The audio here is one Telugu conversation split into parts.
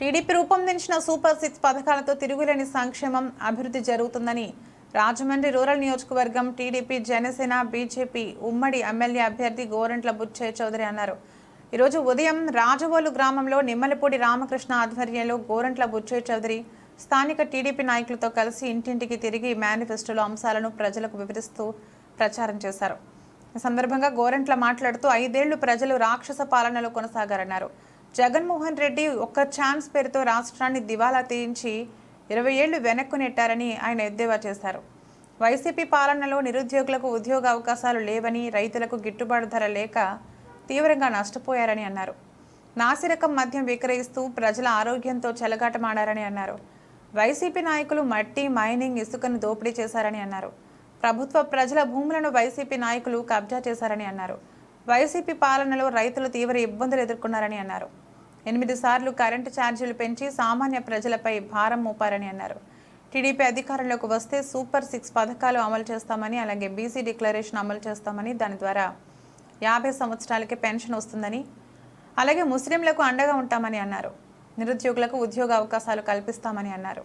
టీడీపీ రూపొందించిన సూపర్ సిక్స్ పథకాలతో తిరుగులేని సంక్షేమం అభివృద్ధి జరుగుతుందని రాజమండ్రి రూరల్ నియోజకవర్గం టీడీపీ జనసేన బీజేపీ ఉమ్మడి ఎమ్మెల్యే అభ్యర్థి గోరంట్ల బుచ్చయ్య చౌదరి అన్నారు. ఈరోజు ఉదయం రాజవోలు గ్రామంలో నిమ్మలపూడి రామకృష్ణ ఆధ్వర్యంలో గోరంట్ల బుచ్చయ్య చౌదరి స్థానిక టీడీపీ నాయకులతో కలిసి ఇంటింటికి తిరిగి మేనిఫెస్టోలో అంశాలను ప్రజలకు వివరిస్తూ ప్రచారం చేశారు. ఈ సందర్భంగా గోరంట్ల మాట్లాడుతూ ఐదేళ్ళు ప్రజలు రాక్షస పాలనలో కొనసాగారన్నారు. జగన్మోహన్ రెడ్డి ఒక్క ఛాన్స్ పేరుతో రాష్ట్రాన్ని దివాలా తీయించి ఇరవై ఏళ్ళు వెనక్కు నెట్టారని ఆయన ఎద్దేవా చేశారు. వైసీపీ పాలనలో నిరుద్యోగులకు ఉద్యోగ అవకాశాలు లేవని రైతులకు గిట్టుబాటు ధర లేక తీవ్రంగా నష్టపోయారని అన్నారు. నాసిరకం మద్యం విక్రయిస్తూ ప్రజల ఆరోగ్యంతో చెలగాటమాడారని అన్నారు. వైసీపీ నాయకులు మట్టి మైనింగ్ ఇసుకను దోపిడీ చేశారని అన్నారు. ప్రభుత్వ ప్రజల భూములను వైసీపీ నాయకులు కబ్జా చేశారని అన్నారు. వైసీపీ పాలనలో రైతులు తీవ్ర ఇబ్బందులు ఎదుర్కొన్నారని అన్నారు. ఎనిమిది సార్లు కరెంటు ఛార్జీలు పెంచి సామాన్య ప్రజలపై భారం మోపారని అన్నారు. టీడీపీ అధికారంలోకి వస్తే సూపర్ సిక్స్ పథకాలు అమలు చేస్తామని అలాగే బీసీ డిక్లరేషన్ అమలు చేస్తామని దాని ద్వారా యాభై సంవత్సరాలకి పెన్షన్ వస్తుందని అలాగే ముస్లింలకు అండగా ఉంటామని అన్నారు. నిరుద్యోగులకు ఉద్యోగ అవకాశాలు కల్పిస్తామని అన్నారు.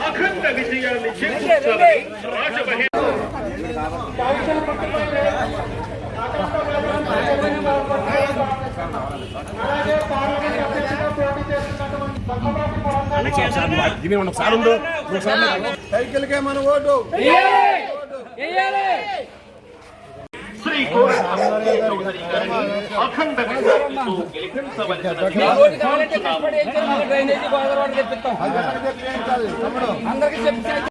అఖండ విజయాన్ని సైకిల్కే మన ఓటు శ్రీ కోరంట చౌదరి గారిని అఖండ గెలిపించవలసిన అందరికీ చెప్పి